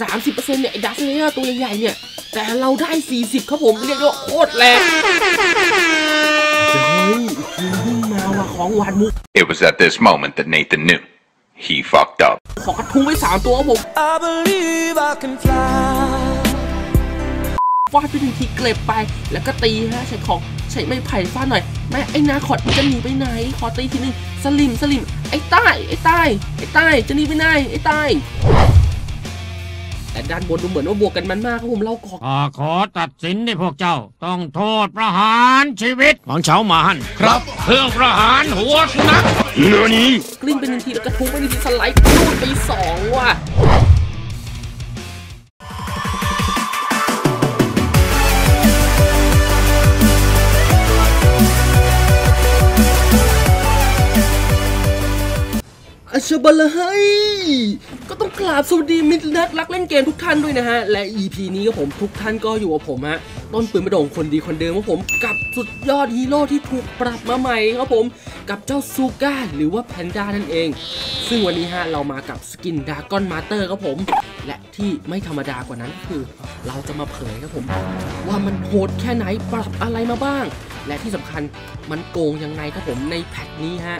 30%เนี่ยไอ้ดัสเลเยอร์ตัวใหญ่ๆเนี่ย แต่เราได้ 40 ครับผมเรียกได้ว่าโคตรแรงเฮ้ยทีมวิ่งมาว่ะของหวานมุก It was at this moment that Nathan knew. He fucked up. ขอกระทุ้งไปสามตัวครับผม I believe I can fly. ฟาดไปหนึ่งทีเกล็บไป แล้วก็ตีฮะใช้ของใช้ไม้ไผ่ฟาดหน่อยแม่ไอ้นาคอดมันจะหนีไปไหน ขอตีทีนึงสลิมสลิมไอ้ใต้ไอ้ใต้ไอ้ใต้จะหนีไปไหนไอ้ใต้ แต่ด้านบนดูเหมือนว่าบวกกันมันมากครับผมเรากอกข้าขอตัดสินให้พวกเจ้า ต้องโทษประหารชีวิตของชาวมานครับเครื่องประหารหัวสุนัขกลิ้งไปหนึ่งทีแล้วกระทุ้งไปหนึ่งทีสไลด์ลูดไปสองว่ะ อัชบาละไฮก็ต้องกราบสวัสดีมิตรนักรักเล่นเกมทุกท่านด้วยนะฮะ และ EP นี้ก็ผมทุกท่านก็อยู่กับผมฮะ ต้นปืนประโด่งคนดีคนเดิมของผมกับสุดยอดฮีโร่ที่ถูกปรับมาใหม่ครับผมกับเจ้าซูก้าหรือว่าแพนด้านั่นเอง ซึ่งวันนี้ฮะเรามากับสกินดากอนมาเตอร์ครับผม และที่ไม่ธรรมดากว่านั้นคือ เราจะมาเผยครับผม ว่ามันโหดแค่ไหนปรับอะไรมาบ้าง และที่สำคัญมันโกงยังไงครับผมในแพทนี้ฮะ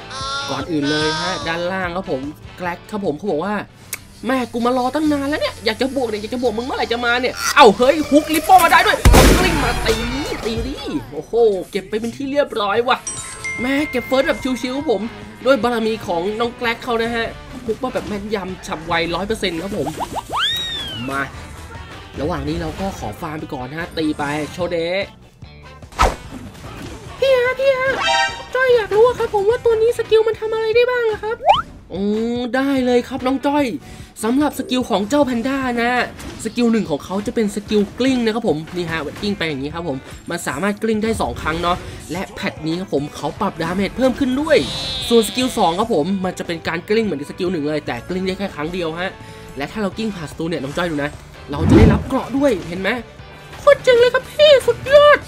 ก่อนอื่นเลยฮะด้านล่างครับผมแกลกครับผมเขาบอกว่า แม่กูมารอตั้งนานแล้วเนี่ยอยากจะบวกเนี่ยอยากจะบวกมึงเมื่อไหร่จะมาเนี่ยเอ้าเฮ้ยฮุกลิปโป้มาได้ด้วยเอากลิ้งมาตีตีดิโอ้โหเก็บไปเป็นที่เรียบร้อยว่ะ แม่เก็บเฟิร์สแบบชิวๆครับผมด้วยบารมีของน้องแกลกเขานะฮะฮุกมาแบบแม่นยำฉับไวร้อยเปอร์เซ็นต์ครับผมมาระหว่างนี้เราก็ขอฟาร์มไปก่อนนะฮะตีไปโชเดะพี่ฮะพี่ฮะจ้อยอยากรู้อะครับผมว่าตัวนี้สกิลมันทำอะไรได้บ้างอะครับอ๋อได้เลยครับน้องจ้อย สำหรับสกิลของเจ้าแพนด้านะสกิลหนึ่งของเขาจะเป็นสกิลกลิ้งนะครับผมนี่ฮะกลิ้งไปอย่างนี้ครับผมมันสามารถกลิ้งได้ 2 ครั้งเนาะและแพทนี้ครับผมเขาปรับดาเมจเพิ่มขึ้นด้วย ส่วนสกิล2ครับผมมันจะเป็นการกลิ้งเหมือนสกิลหนึ่งเลยแต่กลิ้งได้แค่ครั้งเดียวฮะและถ้าเรากลิ้งผ่านสตูเนี่ยน้องจ้อยดูนะ เราจะได้รับเกราะด้วยเห็นไหมโคตรเจ๋งเลยครับพี่สุดยอด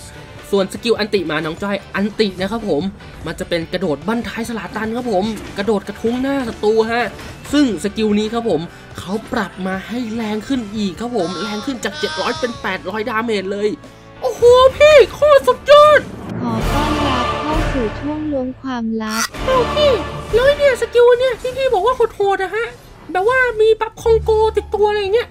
ส่วนสกิลอันติมาน้องจ้อยอันตินะครับผม มันจะเป็นกระโดดบั้นท้ายสลาตันครับผม กระโดดกระทุ้งหน้าศัตรูฮะ ซึ่งสกิลนี้ครับผมเขาปรับมาให้แรงขึ้นอีกครับผม แรงขึ้นจาก 700 เป็น 800 ดาเมจเลย โอ้โหพี่โคตรสุดยอด ขอต้อนรับเข้าสู่ช่วงล้วงความลับเอ้าพี่แล้วไอ้เนี่ยสกิลเนี่ยที่พี่บอกว่าโหดๆนะฮะแบบว่ามีบัฟคองโกติดตัวอะไรอย่างเงี้ย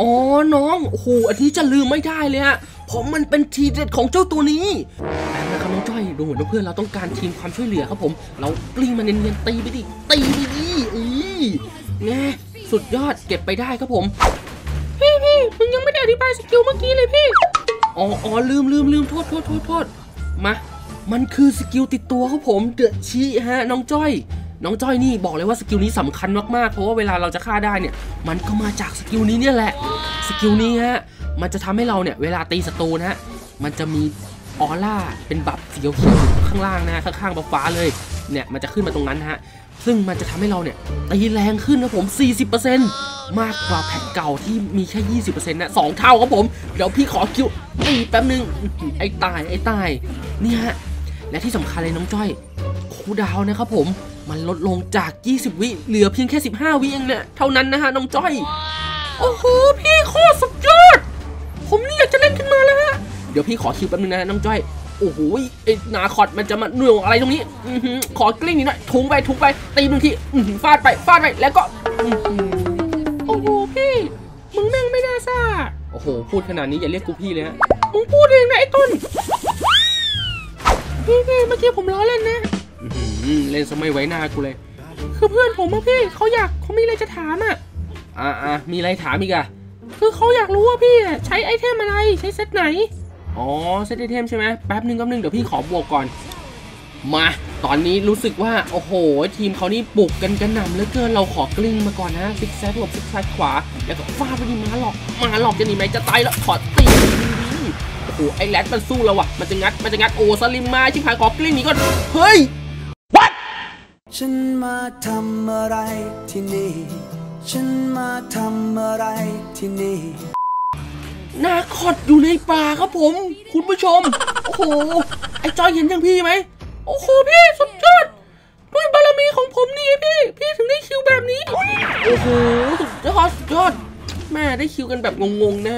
อ๋อ น้อง โอ้โห อันนี้จะลืมไม่ได้เลยฮะ เพราะมันเป็นทีเด็ดของเจ้าตัวนี้แต่นะครับน้องจ้อยดูเหมือนเพื่อนเราต้องการทีมความช่วยเหลือครับผม เรากลิ้งมันเนียนๆตีไปดิตีไปดิอีแง่สุดยอดเก็บไปได้ครับผมพี่พี่มึงยังไม่ได้อธิบายสกิลเมื่อกี้เลยพี่อ๋ออ๋อลืมลืมลืมโทษโทษโทษโทษมา มันคือสกิลติดตัวครับผมเดือดชีฮะน้องจ้อย น้องจ้อยนี่บอกเลยว่าสกิลนี้สำคัญมากๆ เพราะว่าเวลาเราจะฆ่าได้เนี่ย มันก็มาจากสกิลนี้เนี่ยแหละ สกิลนี้ฮะ มันจะทำให้เราเนี่ยเวลาตีศัตรูนะฮะ มันจะมีออร่าเป็นบัฟสีเขียวข้างล่างนะข้างๆบัฟฟ้าเลย เนี่ยมันจะขึ้นมาตรงนั้นฮะ ซึ่งมันจะทำให้เราเนี่ยตีแรงขึ้นครับผม 40%มากกว่าแพ็คเก่าที่มีแค่ 20%นะสองเท่าครับผม เดี๋ยวพี่ขอคิวตีแป๊บนึง ไอ้ตายไอ้ตายเนี่ยฮะ และที่สำคัญเลยน้องจ้อยคูดาวนะครับผม มันลดลงจาก 20 วิเหลือเพียงแค่ 15 วิเองเนี่ยเท่านั้นนะฮะน้องจ้อย โอ้โหพี่โคตรสุดยอด ผมนี่อยากจะเล่นขึ้นมาแล้วฮะ เดี๋ยวพี่ขอคิวแป๊บนึงนะ น้องจ้อย โอ้โหไอ้นาคอดมันจะมาหน่วงอะไรตรงนี้อื้อหือขอกลิ้งนิดหน่อยทุงไปทุงไปตีหนึ่งทีอื้อหือฟาดไปฟาดไปแล้วก็อื้อหือโอ้โหพี่ มึงแม่งไม่น่าซ่าโอ้โห พูดขนาดนี้อย่าเรียกกูพี่เลยฮะมึงพูดเองนะไอ้ต้นพี่พี่เมื่อกี้ผมล้อเล่นนะ เล่นซะไม่ไว้หน้ากูเลย คือเพื่อนผมอะพี่เขาอยากเขามีอะไรจะถามอะอ่าอ่ามีอะไรถามอีกอะคือเขาอยากรู้ว่าพี่อะใช้ไอเทมอะไรใช้เซตไหน อ๋อเซตไอเทมใช่ไหมแป๊บนึงแป๊บนึงเดี๋ยวพี่ขอบวกก่อน มา ตอนนี้รู้สึกว่า โอ้โห ทีมเขานี่ปลุกกันกระหน่ำเหลือเกินเราขอกลิ้งมาก่อนนะซิกแซกหลบซิกแซกขวา แล้วก็ฟาดไปดิมาหลอกมาหลอกจะหนีไหมจะตายแล้วขอตีโอ้โหไอแรดมันสู้เราอะมันจะงัดมันจะงัดโอ้สลิมมาชิบหายขอกลิ้งหนีก่อนเฮ้ย ฉันมาทำอะไรที่นี่ ฉันมาทำอะไรที่นี่ นาคอดอยู่ในป่าครับผม คุณผู้ชม โอ้โห ไอ้จอยเห็นยังพี่ไหม โอ้โหพี่สุดยอด ด้วยบารมีของผมนี่พี่ พี่ถึงได้คิวแบบนี้ โอ้โห สุดยอด สุดยอด แม่ได้คิวกันแบบงงๆนะ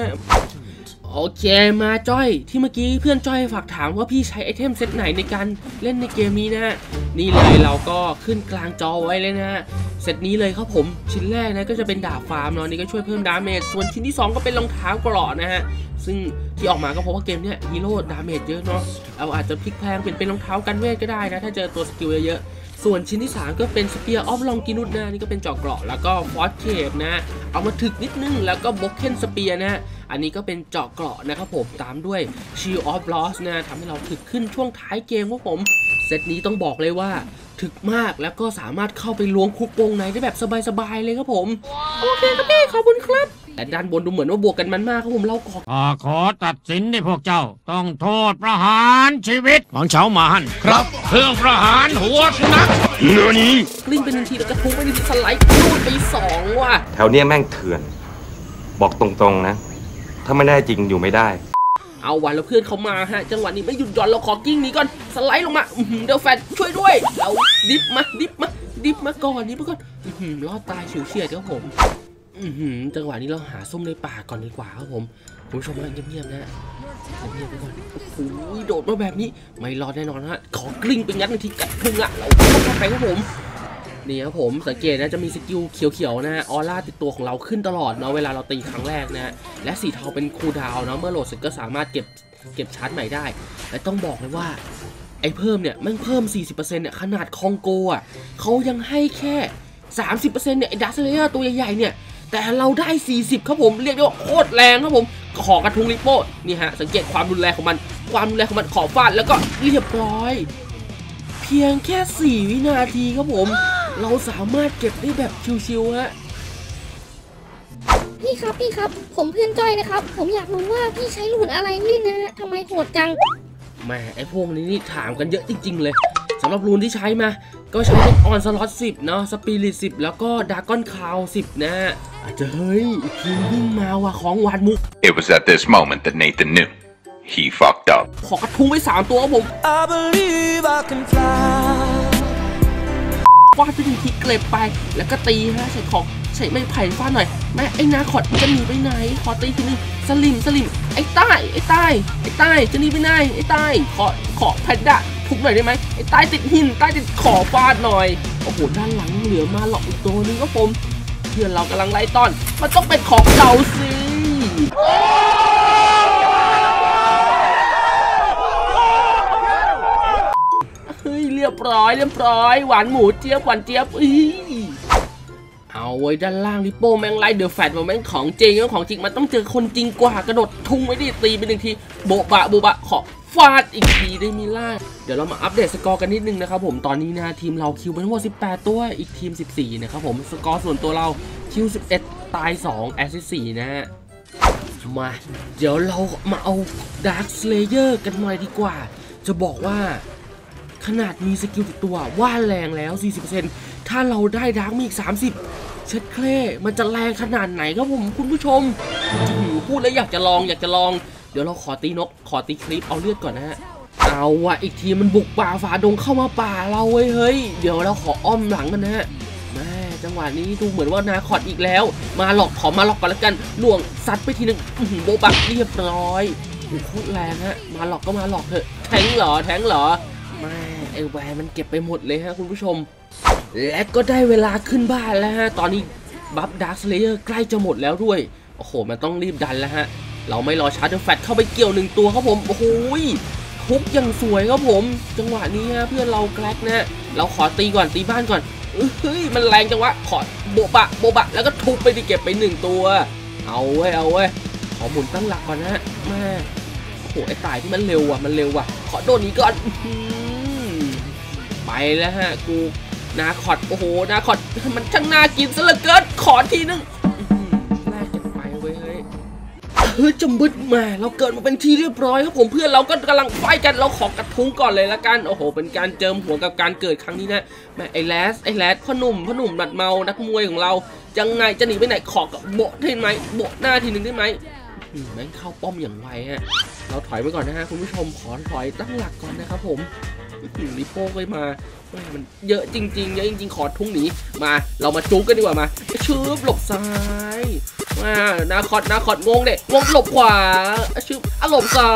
โอเคมาจ้อยที่เมื่อกี้เพื่อนจ้อยฝากถามว่าพี่ใช้ไอเทมเซตไหนในการเล่นในเกมนี้นะ นี่เลยเราก็ขึ้นกลางจอไว้เลยนะเซตนี้เลยครับผมชิ้นแรกนะก็จะเป็นดาบฟาร์มเนาะนี่ก็ช่วยเพิ่มดาเมจส่วนชิ้นที่ 2 ก็เป็นรองเท้าเกราะนะฮะซึ่งที่ออกมาก็เพราะว่าเกมเนี้ยฮีโร่ดาเมจเยอะเนาะเอาอาจจะพลิกแพลงเปลี่ยนเป็นรองเท้ากันเวทก็ได้นะถ้าเจอตัวสกิลเยอะๆ ส่วนชิ้นที่ 3 ก็เป็นสเปียร์ออฟลองกินุดนะนี่ก็เป็นจอกเกราะแล้วก็ฟอสเคปนะ เอามาถึกนิดนึงแล้วก็บล็อกเคนสเปียร์นะอันนี้ก็เป็นเจาะเกราะนะครับผมตามด้วย Shield of Loss นะทำให้เราถึกขึ้นช่วงท้ายเกมครับผมเซตนี้ต้องบอกเลยว่าถึกมากแล้วก็สามารถเข้าไปล้วงคุกวงในได้แบบสบายๆเลยครับผม โอเคครับพี่ขอบคุณครับ แต่ด้านบนดูเหมือนว่าบวกกันมันมากครับผมเราขอข้าขอตัดสินให้พวกเจ้า ต้องโทษประหารชีวิตของเฉาหมาหันครับ เครื่องประหารหัวสุนัขกลิ้งไปหนึ่งทีแล้วกระทุ้งไปหนึ่งทีสไลด์ลูดไปสองว่ะแถวเนี้ยแม่งเถื่อน บอกตรงๆนะ ถ้าไม่ได้จริงอยู่ไม่ได้เอาวันแล้วเพื่อนเขามาฮะ จังหวะนี้ไม่หยุดหย่อนเราขอกิ้งหนี้ก่อนสไลด์ลงมาอื้อหือเดี๋ยวแฟนช่วยด้วยเราดิฟมาดิฟมาดิฟมาก่อนดิฟมาก่อนอื้อหือรอดตายฉิวเฉียดครับผม อือหือจังหวะนี้เราหาส้มในป่าก่อนดีกว่าครับผมคุณผู้ชมนะเงียบๆนะเงียบๆไปก่อนโอ้โหโดดมาแบบนี้ไม่รอดแน่นอนฮะขอกลิ้งไปงัดหนึ่งทีกัดพุงอะเราเข้าไปครับผมนี่ครับผมสังเกตนะจะมีสกิลเขียวๆนะฮะออร่าติดตัวของเราขึ้นตลอดเนาะเวลาเราตีครั้งแรกนะและสีเทาเป็นคูดาวน์เนาะเมื่อโหลดเสร็จก็สามารถเก็บเก็บชาร์จใหม่ได้ และต้องบอกเลยว่าไอ้เพิ่มเนี่ยมันเพิ่ม 40%เนี่ยขนาดคองโกอะเขายังให้แค่ 30%เนี่ยไอ้ดัสเลเยอร์ตัวใหญ่ๆเนี่ย แต่เราได้ 40 ครับผม เรียกได้ว่าโคตรแรงครับผม ขอกระทุ้งลิปโป้นี่ฮะ สังเกตความรุนแรงของมัน ความรุนแรงของมันขอฟาดแล้วก็เรียบร้อย เพียงแค่ 4 วินาทีครับผม เราสามารถเก็บได้แบบชิวๆฮะพี่ครับพี่ครับ ผมเพื่อนจ้อยนะครับ ผมอยากรู้ว่าพี่ใช้รุ่นอะไรเล่นนะฮะทำไมโหดจังแหม่ไอพวกนี้นี่ถามกันเยอะจริงๆเลย สำหรับรูนที่ใช้มาก็ใช้เป็นออนสล็อต10 เนาะสปิริต10 แล้วก็ดากอนคาว 10 นะฮะอาจจะเฮ้ยอีกทีมวิ่งมาว่ะของหวานมุก It was at this moment that Nathan knew. He fucked up. ขอกระทุ้งไป3ตัวครับผม I believe I can fly ฟาดไปหนึ่งทีเกล็บไป แล้วก็ตีฮะใส่ของใส่ไม้ไผ่ฟาดหน่อย แม่ไอ้นาขอดจะหนีไปไหน ขอตีทีนึงสลิมสลิมไอ้ใต้ไอ้ใต้ไอ้ใต้จะหนีไปไหนไอ้ใต้ขอขอแพนด้า ทุบหน่อยได้ไหมไอ้ใต้ติดหินใต้ติดขอฟาดหน่อย โอ้โห ด้านหลังเหลือมาหลอกอีกตัวนึงครับผม เพื่อนเรากำลังไล่ต้อน มันต้องเป็นของเราสิเฮ้ยเรียบร้อยเรียบร้อย หวานหมูเจี๊ยบหวานเจี๊ยบอีเอาไว้ด้านล่างลิโป้แม่งไล่เดอะแฟตมาแม่งของจริงแล้วของจริงมันต้องเจอคนจริงกว่ากระโดดทุ่งไว้ดิตีไปหนึ่งทีโบะบะโบะบะขอฟาดอีกทีได้มีล่า เดี๋ยวเรามาอัปเดตสกอร์กันนิดนึงนะครับผมตอนนี้นะทีมเราคิวไปทั้งหมด 18 ตัวอีกทีม 14 นะครับผมสกอร์ส่วนตัวเราคิว 11 ตาย 2 แอสซิสต์4นะฮะมาเดี๋ยวเรามาเอา Dark Slayer กันหน่อยดีกว่า จะบอกว่าขนาดมีสกิลติดตัวว่าแรงแล้ว 40%ถ้าเราได้ดาร์กมีอีก 30 เช็ดเคล่มันจะแรงขนาดไหนครับผมคุณผู้ชมหือพูดแล้วอยากจะลองอยากจะลอง เดี๋ยวเราขอตีนก ขอตีคลิปเอาเลือดก่อนนะฮะ เอาว่ะอีกทีมันบุกป่าฝาดงเข้ามาป่าเราเว้ยเฮ้ย เดี๋ยวเราขออ้อมหลังกันนะฮะแม่จังหวะนี้ดูเหมือนว่านาคอดอีกแล้ว มาหลอกขอมาหลอกก่อนแล้วกันล่วงซัดไปทีหนึ่งโบบักเรียบร้อยโอ้โหโคตรแรงฮะมาหลอกก็มาหลอกเถอะแทงเหรอแทงเหรอแม่ไอแวร์มันเก็บไปหมดเลยฮะคุณผู้ชม และก็ได้เวลาขึ้นบ้านแล้วฮะตอนนี้บัฟดาร์คเลเยอร์ใกล้จะหมดแล้วด้วยโอ้โหมันต้องรีบดันแล้วฮะเราไม่รอชาร์จเดอะแฟตเข้าไปเกี่ยวหนึ่งตัวครับผมโอ้โหย ทุบอย่างสวยครับผม จังหวะนี้ฮะเพื่อนเราแกลกนะเราขอตีก่อนตีบ้านก่อนเฮ้ยมันแรงจังวะขอโบะบะโบบะ แล้วก็ทุบไปดิเก็บไปหนึ่งตัว เอาเว้ยเอาเว้ยขอหมุนตั้งหลักก่อนนะฮะแม่โอ้โหไอ้ตายที่มันเร็วอะมันเร็วอะ ขอโดนนี้ก่อนไปแล้วฮะกูนาคอดโอ้โหนาคอดมันช่างน่ากินซะเหลือเกินขอทีนึง เฮ้ยจำบึดมาเราเกิดมาเป็นที่เรียบร้อยครับผมเพื่อนเราก็กำลังไฟกันเราขอกระทุ้งก่อนเลยละกันโอ้โห เป็นการเจิมหัวกับการเกิดครั้งนี้นะแม่ไอ้แลสไอ้แลสพ่อหนุ่มพ่อหนุ่มดัดเมานักมวยของเรายังไงจะหนีไปไหนขอกับโบะได้ไหมโบะหน้าทีหนึ่งได้ไหมมแม่งเข้าป้อมอย่างไวฮะเราถอยไปก่อนนะฮะคุณผู้ชมขอถอยตั้งหลักก่อนนะครับผมลิโป้ก็มาแม่มันเยอะจริงๆเยอะจริง ๆ ขอทุ่งหนีมา เรามาจุกกันดีกว่ามาชืบหลบซ้าย นาคอดนาคอดงงเด็กงงหลบขวาชึบอะหลบซ้า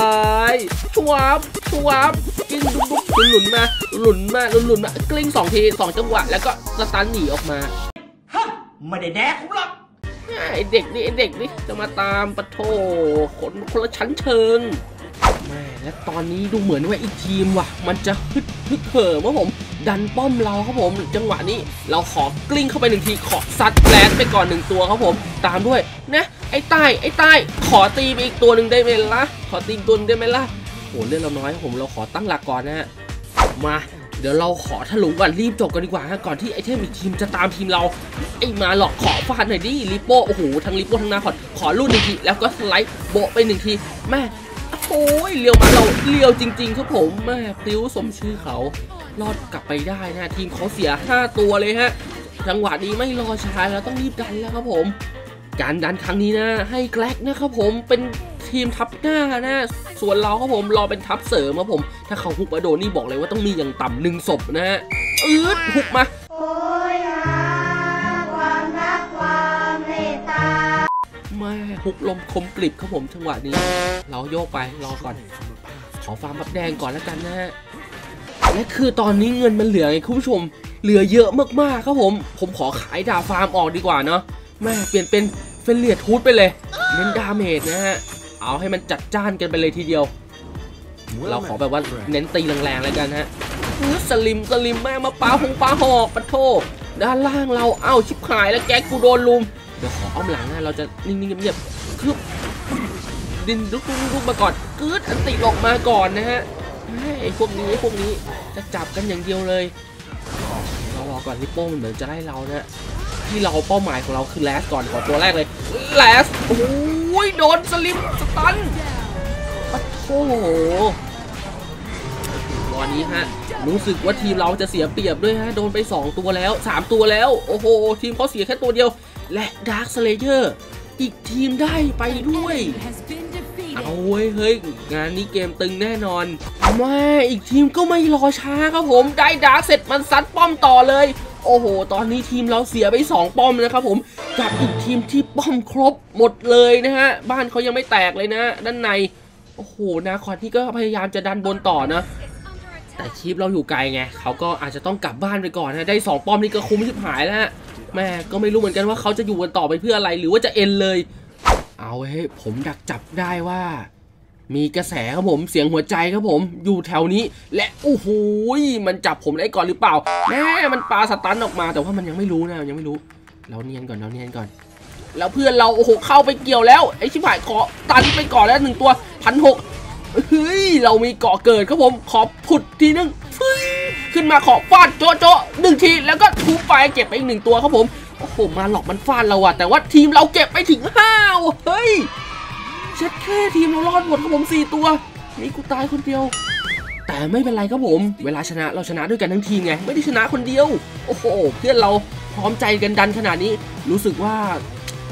ยชวับชวับกินดุ๊บดุ๊บหลุนหลุนมาหลุนมาหลุนหลุนมากลิ้งสองทีสองจังหวะ แล้วก็สตันหนีออกมาไม่ได้แดกผมหรอกไอเด็กนี่ไอเด็กนี่จะมาตามปะโถคนคนละชั้นเชิง และตอนนี้ดูเหมือนว่าอีกทีมว่ะ มันจะฮึดฮึดเหิมครับผม ดันป้อมเราครับผม จังหวะนี้เราขอกลิ้งเข้าไปหนึ่งทีขอซัดแลนไปก่อนหนึ่งตัวครับผม ตามด้วยนะไอ้ใต้ไอ้ใต้ขอตีไปอีกตัวหนึ่งได้ไหมล่ะขอตีตัวนึงได้ไหมล่ะโหเรื่องเราน้อยครับผมเราขอตั้งหลักก่อนนะฮะมาเดี๋ยวเราขอถลุงก่อนรีบจบกันดีกว่าฮะก่อนที่ไอเทมอีกทีมจะตามทีมเราไอ้มาหลอกขอฟาดหน่อยดิลิโป้โอ้โหทั้งลิโป้ทั้งนาคอดขอรุ่นหนึ่งทีแล้วก็สไลด์โบะไปหนึ่งทีแม่ โอ้ยเลียวมาเราเลียวจริง ๆ ครับผมแม่พลิ้วสมชื่อเขารอดกลับไปได้นะทีมเขาเสีย 5 ตัวเลยฮะจังหวะนี้ไม่รอช้าแล้วต้องรีบดันแล้วครับผม การดันครั้งนี้นะ ให้แกลกนะครับผมเป็นทีมทับหน้านะส่วนเราครับผมรอเป็นทับเสริมครับผม ถ้าเขาฮุกมาโดนนี่บอกเลยว่าต้องมีอย่างต่ำหนึ่งศพนะฮะอืดฮุกมา ม่ฮุกลมคมกริบครับผมจังหวะนี้ เราโยกไปรอก่อน ขอฟาร์มบับแดงก่อนแล้วกันนะฮะและคือตอนนี้เงินมันเหลือไงคุณผู้ชมเหลือเยอะมากๆครับผม ผมขอขายดาฟาร์มออกดีกว่าเนาะแม่เปลี่ยนเป็นเฟลเลียทูธไปเลยเน้นดาเมจนะฮะเอาให้มันจัดจ้านกันไปเลยทีเดียว เราขอแบบว่าเน้นตีแรงๆแล้วกันฮะสลิมสลิมแม่มาปาหงปาหอกปะโทด้านล่างเราเอ้าชิบหายแล้วแก๊กกูโดนลุม เดี๋ยวขออ้อมหลังนะเราจะนิ่งๆเงียบๆคือดินลุกลุกมาก่อนกึดอันติหลอกมาก่อนนะฮะไอ้พวกนี้ไอ้พวกนี้จะจับกันอย่างเดียวเลยเรารอก่อนลิปโป้มันเหมือนจะไล่เรานะที่เราเป้าหมายของเราคือแลสก่อนขอตัวแรกเลยแลสโอ้ยโดนสลิมสตันปะโถตอนนี้ฮะ รู้สึกว่าทีมเราจะเสียเปรียบด้วยฮะ โดนไป 2 ตัวแล้ว 3 ตัวแล้ว โอ้โห ทีมเขาเสียแค่ตัวเดียว และดาร์คสเลเยอร์อีกทีมได้ไปด้วย เอาเว้ย เฮ้ย งานนี้เกมตึงแน่นอนแม่อีกทีมก็ไม่รอช้าครับผม ได้ดาร์กเสร็จมันซัดป้อมต่อเลย โอ้โห ตอนนี้ทีมเราเสียไป 2 ป้อมนะครับผมกับอีกทีมที่ป้อมครบหมดเลยนะฮะ บ้านเขายังไม่แตกเลยนะ ด้านใน โอ้โห นาคอนที่ก็พยายามจะดันบนต่อนะ แต่ชีพเราอยู่ไกลไงเขาก็อาจจะต้องกลับบ้านไปก่อนนะได้2ป้อมนี่ก็คุ้มชิบหายแล้วฮะแม่ก็ไม่รู้เหมือนกันว่าเขาจะอยู่กันต่อไปเพื่ออะไรหรือว่าจะเอ็นเลย เอาเฮ้ยผมดักจับได้ว่า มีกระแสครับผมเสียงหัวใจครับผม อยู่แถวนี้ และโอ้โหยมันจับผมได้ก่อนหรือเปล่าแม่มันปาสตันออกมา แต่ว่ามันยังไม่รู้นะยังไม่รู้ เราเนียนก่อนเราเนียนก่อนแล้วเพื่อนเราโอ้โหเข้าไปเกี่ยวแล้วไอ้ชิบหายขอตันไปก่อนแล้วหนึ่งตัวพันหก เฮ้ย เรามีเกาะเกิดครับผม ขอผุดทีนึงฟึ้งขึ้นมาขอฟาดโจะโจะหนึ่งทีแล้วก็ทุบไปเก็บไปอีกหนึ่งตัวครับผม โอ้โห มาหลอกมันฟาดเราอะแต่ว่าทีมเราเก็บไปถึงห้าวเฮ้ยเช็ดแค่ทีมเรารอดหมดครับผม4ตัว มีกูตายคนเดียว แต่ไม่เป็นไรครับผม เวลาชนะเราชนะด้วยกันทั้งทีมไง ไม่ได้ชนะคนเดียว โอ้โห เพื่อนเราพร้อมใจกันดันขนาดนี้ รู้สึกว่า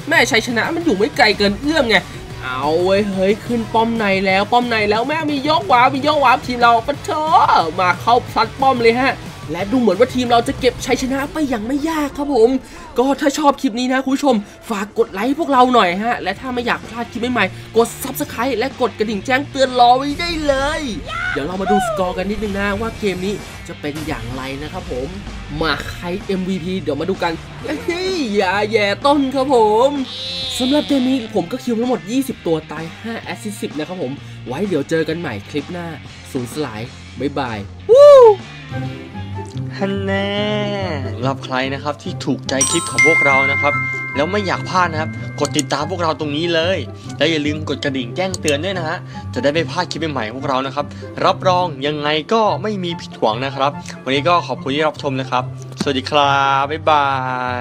แม่ชัยชนะมันอยู่ไม่ไกลเกินเอื้อมไง เอาเว้ยเฮ้ยขึ้นป้อมในแล้วป้อมในแล้วแม่มียกหวามียกหวาทีมเราปะเถอะมาเข้าซัดป้อมเลยฮะ และดูเหมือนว่าทีมเราจะเก็บชัยชนะไปอย่างไม่ยากครับผม ก็ถ้าชอบคลิปนี้นะคุณผู้ชม ฝากกดไลค์พวกเราหน่อยฮะ และถ้าไม่อยากพลาดคลิปใหม่ๆ กด Subscribe และกดกระดิ่งแจ้งเตือนรอไว้ได้เลย เดี๋ยวเรามาดูสกอร์กันนิดนึงนะว่าเกมนี้จะเป็นอย่างไรนะครับผม มาใคร MVP เดี๋ยวมาดูกันเฮ้ยอย่าแย่ต้นครับผมสำหรับเกมนี้ผมก็คิวทั้งหมด 20 ตัวตาย 5 แอสซิส10นะครับผม ไว้เดี๋ยวเจอกันใหม่คลิปหน้าศูนสลาย บ๊ายบาย ฮันแน่รับใครนะครับที่ถูกใจคลิปของพวกเรานะครับ แล้วไม่อยากพลาดนะครับ กดติดตามพวกเราตรงนี้เลย และอย่าลืมกดกระดิ่งแจ้งเตือนด้วยนะฮะจะได้ไม่พลาดคลิปใหม่ๆของพวกเรานะครับ รับรองยังไงก็ไม่มีผิดหวังนะครับ วันนี้ก็ขอบคุณที่รับชมนะครับ สวัสดีครับบ๊ายบา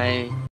ย